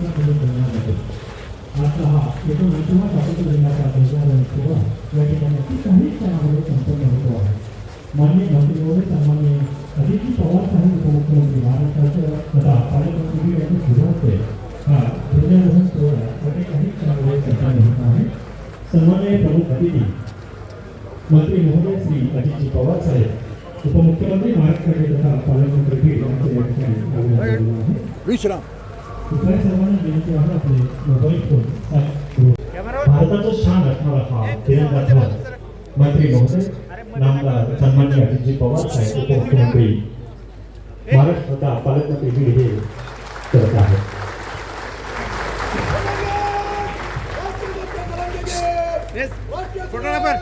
हा ध्वजारोहण सोहळा या ठिकाणी काही क्षणामध्ये संपन्न होतो आहे मान्य मंत्री सन्मान्य अदिती पवार साहेब उपमुख्यमंत्री महाराष्ट्राचे तथा पालकमंत्री यांच्या शुभ हा ध्वजारोहण सोहळा काही संपन्न होत आहे सन्मान्य प्रमुख अतिथी मंत्री महोदय श्री अजितजी पवार साहेब उपमुख्यमंत्री महाराष्ट्राचे तथा पालकमंत्री यांचे विश्राम। कृपया सर्वांना विनंती आहे आपले मोबाईल फोन भारताचं शान असणारा हा तिरंगा मंत्री महोदय नामदार सन्मान्य अजितजी पवार साहेब उपमुख्यमंत्री महाराष्ट्र तथा पालकमंत्री बीड हे करत आहेत. फोटोग्राफर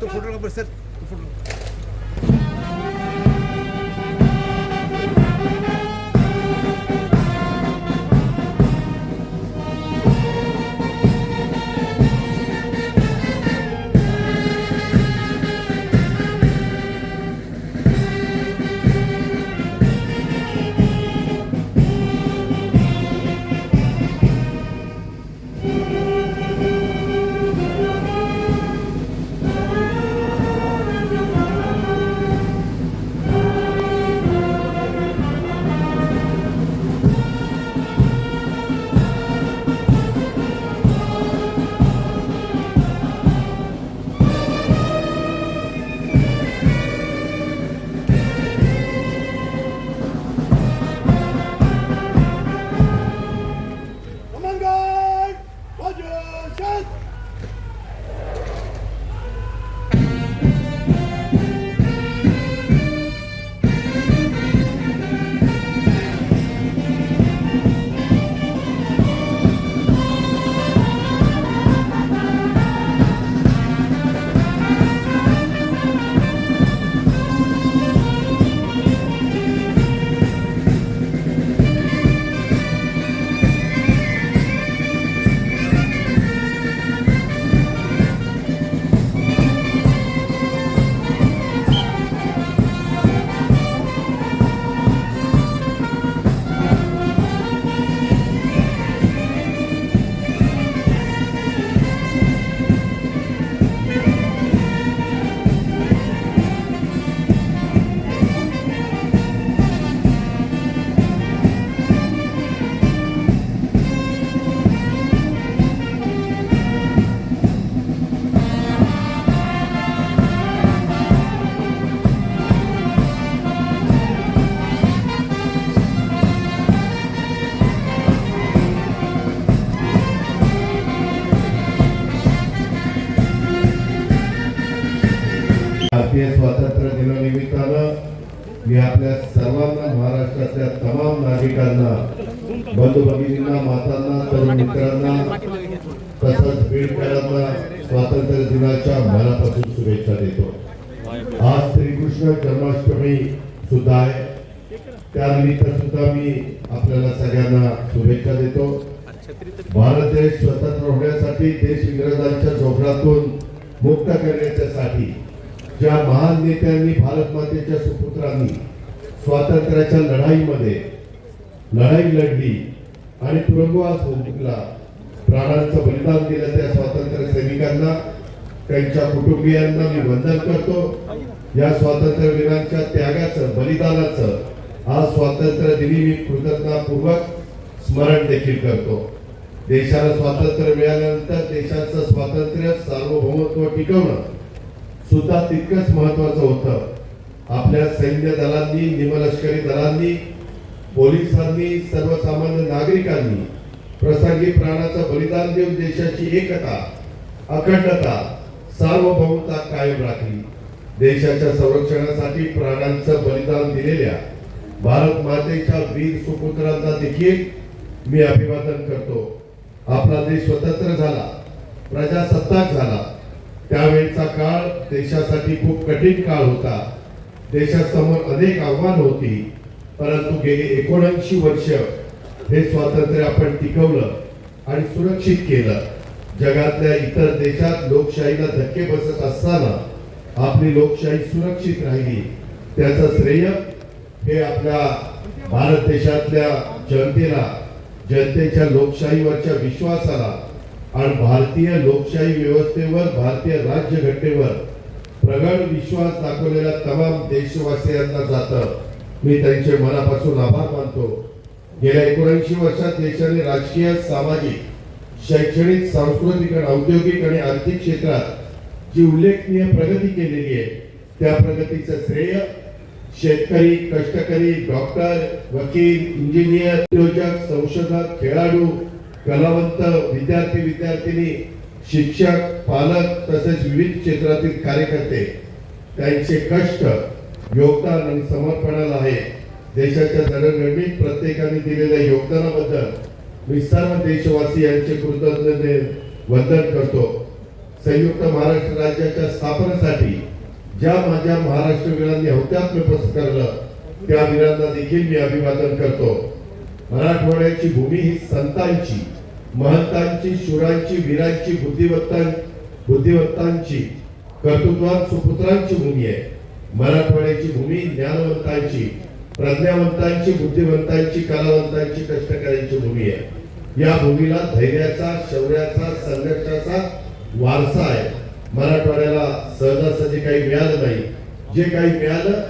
तो फोटोग्राफर सर तो फोटो भारतीय स्वातंत्र्य दिनानिमित्तानं मी आपल्या सर्वांना महाराष्ट्रातल्या तमाम नागरिकांना बंधू भगिनींना मातांना तरुण मित्रांना तसंच बीडकरांना स्वातंत्र्य दिनाच्या मनापासून शुभेच्छा देतो. आज श्रीकृष्ण जन्माष्टमी सुद्धा आहे. त्यानिमित्त सुद्धा मी आपल्याला सगळ्यांना शुभेच्छा देतो. भारत देश स्वतंत्र होण्यासाठी देश इंग्रजांच्या जोखडातून मुक्त करण्याच्यासाठी ज्या महान नेत्यांनी भारत मातेच्या सुपुत्रांनी स्वातंत्र्याच्या लढाईमध्ये लढाई लढली आणि तुरुंगवास भोगला प्राणांचं बलिदान दिलं त्या स्वातंत्र्य सैनिकांना त्यांच्या कुटुंबियांना मी वंदन करतो. या स्वातंत्र्य वीरांच्या त्यागाचं बलिदानाचं आज स्वातंत्र्य दिनी मी कृतज्ञतापूर्वक स्मरण देखील करतो. देशाला स्वातंत्र्य मिळाल्यानंतर देशाचं स्वातंत्र्य सार्वभौमत्व टिकवणं सुद्धा तितकंच महत्वाचं होतं. आपल्या सैन्य दलांनी निमलष्करी दलांनी पोलिसांनी सर्वसामान्य नागरिकांनी प्रसंगी प्राणाचं बलिदान देऊन देशाची एकता अखंडता सार्वभौमता कायम राखली. देशाच्या संरक्षणासाठी प्राणांचं बलिदान दिलेल्या भारत मातेच्या वीर सुपुत्रांना देखील मी अभिवादन करतो. आपला देश स्वतंत्र झाला प्रजासत्ताक झाला त्यावेळचा काळ देशासाठी खूप कठीण काळ होता. देशासमोर अनेक आव्हानं होती परंतु गेली एकोणऐंशी वर्ष हे स्वातंत्र्य आपण टिकवलं आणि सुरक्षित केलं. जगातल्या इतर देशात लोकशाहीला धक्के बसत असताना आपली लोकशाही सुरक्षित राहिली. त्याचं श्रेय हे आपल्या भारत देशातल्या जनतेला जनतेच्या लोकशाहीवरच्या विश्वासाला आणि भारतीय लोकशाही व्यवस्थेवर भारतीय राज्यघटनेवर प्रगड विश्वास दाखवलेल्या तमाम देशवासियांना जातं. मी त्यांचे मनापासून आभार मानतो. गेल्या एकोणऐंशी वर्षात देशाने राजकीय सामाजिक शैक्षणिक सांस्कृतिक आणि औद्योगिक आणि आर्थिक क्षेत्रात जी उल्लेखनीय प्रगती केलेली आहे त्या प्रगतीचं श्रेय शेतकरी कष्टकरी डॉक्टर वकील इंजिनियर उद्योजक संशोधक खेळाडू कलावंत विद्यार्थी विद्यार्थिनी शिक्षक पालक तसेच विविध क्षेत्रातील कार्यकर्ते त्यांचे कष्ट योगदान आणि समर्पणाला आहे. देशाच्या जडणघडणीत प्रत्येकाने दिलेल्या योगदानाबद्दल मी सर्व देशवासी यांचे कृतज्ञते वंदन करतो. संयुक्त महाराष्ट्र राज्याच्या स्थापनेसाठी ज्या माझ्या महाराष्ट्र वीरांनी हौत्यात्म्य पत्करलं त्या वीरांना देखील मी अभिवादन करतो. मराठवाड्याची भूमी ही संतांची महंतांची शुरांची वीरांची बुद्धिवत्तां बुद्धिवत्तांची कर्तृत्वान सुपुत्रांची भूमी आहे. मराठवाड्याची भूमी ज्ञानवंतांची प्रज्ञावंतांची बुद्धिवंतांची कलावंतांची कष्टकऱ्यांची भूमी आहे. या भूमीला धैर्याचा शौर्याचा संघर्षाचा वारसा आहे. मराठवाड्याला सहजासहजी काही मिळालं नाही. जे काही मिळालं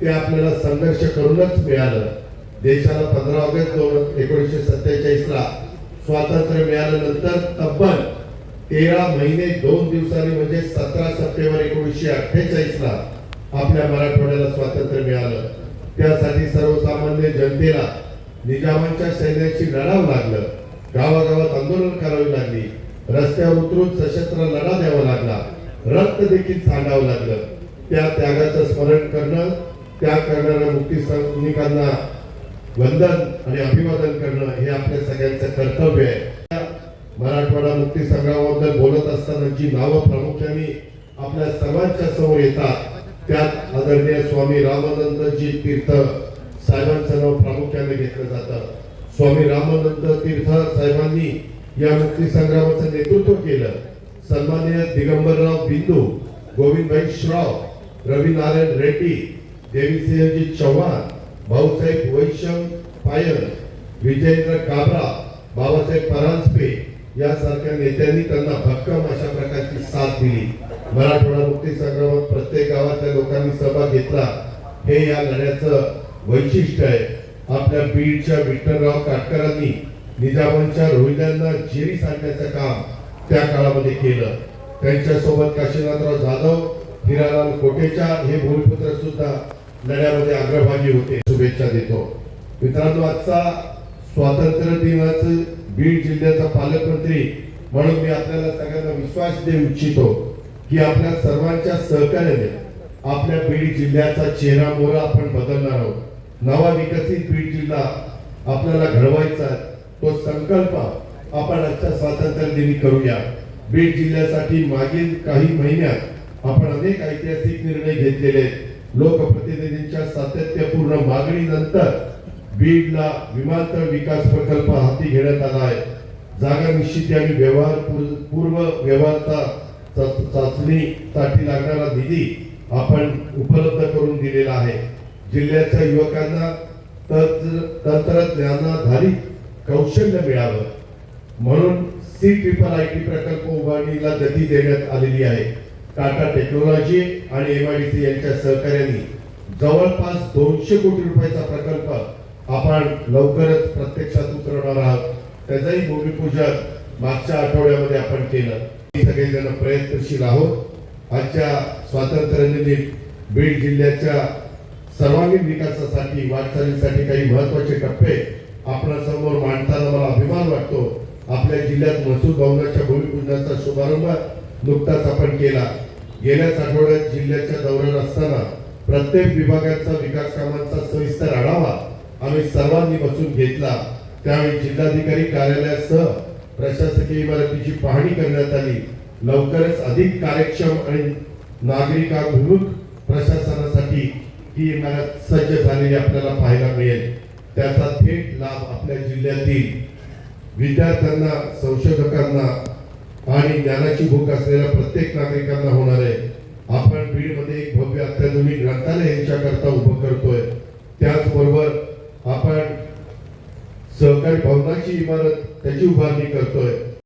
ते आपल्याला संघर्ष करूनच मिळालं. देशाला पंधरा ऑगस्ट दोन एकोणीसशे सत्तेचाळीस ला स्वातंत्र्य मिळाल्यानंतर तब्बल तेरा महिने दोन दिवसांनी म्हणजे सतरा सप्टेंबर एकोणीसशे अठ्ठेचाळीस ला आपल्या मराठवाड्याला स्वातंत्र्य मिळालं. त्यासाठी सर्वसामान्य जनतेला निजामांच्या सैन्याशी लढावं लागलं. गावागावात आंदोलन करावी लागली. रस्त्यावर उतरून सशस्त्र लढा द्यावा लागला. रक्त देखील सांडावं लागलं. त्या त्यागाचं स्मरण करणं त्या करणाऱ्या मुक्ती सैनिकांना वंदन आणि अभिवादन करणं हे आपल्या सगळ्यांचं कर्तव्य आहे. मराठवाडा मुक्ती संग्रामाबद्दल बोलत असताना जी नावं प्रामुख्याने आपल्या सर्वांच्या समोर येतात त्यात आदरणीय स्वामी रामानंदजी तीर्थ साहेबांचं नाव प्रामुख्याने घेतलं जातं. स्वामी रामानंद तीर्थ साहेबांनी या मुक्ती संग्रामाचं नेतृत्व केलं. सन्माननीय दिगंबरराव बिंदू गोविंदभाई श्रॉफ रवी नारायण रेड्डी देवीसिंहजी चव्हाण भाऊसाहेब वैशम पायल विजेंद्र काबरा बाबासाहेब परांजपे यासारख्या नेत्यांनी त्यांना भक्कम अशा प्रकारची साथ दिली. मराठवाडा मुक्ती संग्रामात प्रत्येक गावातल्या लोकांनी सहभाग घेतला. हे या लढ्याचं वैशिष्ट्य आहे. आपल्या बीडच्या विठ्ठलराव काटकरांनी निजामांच्या रोहिल्यांना जेरी सांगण्याचं काम त्या काळामध्ये केलं. त्यांच्यासोबत काशीनाथराव जाधव हिरालाल कोटेचा हे भूमिपुत्र सुद्धा लढ्यामध्ये अग्रभागी होते. शुभेच्छा देतो. मित्रांनो आजचा स्वातंत्र्य दिनाचं बीड जिल्ह्याचा पालकमंत्री म्हणून मी आपल्याला सगळ्यांना विश्वास देऊ इच्छितो की आपल्या सर्वांच्या सहकार्याने आपल्या बीड जिल्ह्याचा चेहरा मोहरा आपण बदलणार आहोत. नवा विकसित बीड जिल्हा आपल्याला घडवायचा तो संकल्प आपण आजच्या स्वातंत्र्य दिनी करूया. बीड जिल्ह्यासाठी मागील काही महिन्यात आपण अनेक ऐतिहासिक निर्णय घेतलेले आहेत. लोकप्रतिनिधींच्या सातत्यपूर्ण मागणीनंतर बीडला विमानतळ विकास प्रकल्प हाती घेण्यात आला आहे. जागा निश्चिती आणि व्यवहार पूर्व व्यवहारता चाचणीसाठी लागणारा निधी आपण उपलब्ध करून दिलेला आहे. जिल्ह्याच्या युवकांना तंत्र- तंत्रज्ञानाधारित कौशल्य मिळावं. म्हणून सी ट्रिपल आय टी प्रकल्प उभारणीला गती देण्यात आलेली आहे. टाटा टेक्नॉलॉजी आणि एमआयडीसी यांच्या सहकार्याने जवळपास दोनशे कोटी रुपयाचा प्रकल्प आपण लवकरच प्रत्यक्षात उतरवणार आहोत. त्याचंही भूमिपूजन मागच्या आठवड्यामध्ये आपण केलं. मी सगळेजण प्रयत्नशील आहोत. आजच्या स्वातंत्र्यदिनी बीड जिल्ह्याच्या सर्वांगीण विकासासाठी वाटचालीसाठी काही महत्त्वाचे टप्पे आपणासमोर मांडताना मला अभिमान वाटतो. आपल्या जिल्ह्यात महसूल भवनाच्या भूमिपूजनाचा शुभारंभ नुकताच आपण केला. गेल्याच आठवड्यात जिल्ह्याच्या दौऱ्यावर असताना प्रत्येक विभागाचा विकास कामांचा सविस्तर आढावा आम्ही सर्वांनी बसून घेतला. त्यावेळी जिल्हाधिकारी कार्यालयासह प्रशासकीय इमारतीची पाहणी करण्यात आली. लवकरच अधिक कार्यक्षम आणि नागरिकाभिमुख प्रशासनासाठी ही इमारत सज्ज झालेली आपल्याला पाहायला मिळेल. त्याचा थेट लाभ आपल्या जिल्ह्यातील विद्यार्थ्यांना संशोधकांना आणि ज्ञानाची भूक असलेल्या प्रत्येक नागरिकांना होणार आहे आपण बीडमध्ये एक भव्य अत्याधुनिक ग्रंथालय यांच्याकरता उभं करतोय. त्याचबरोबर आपण सहकारी भवनाची इमारत त्याची उभारणी करतोय.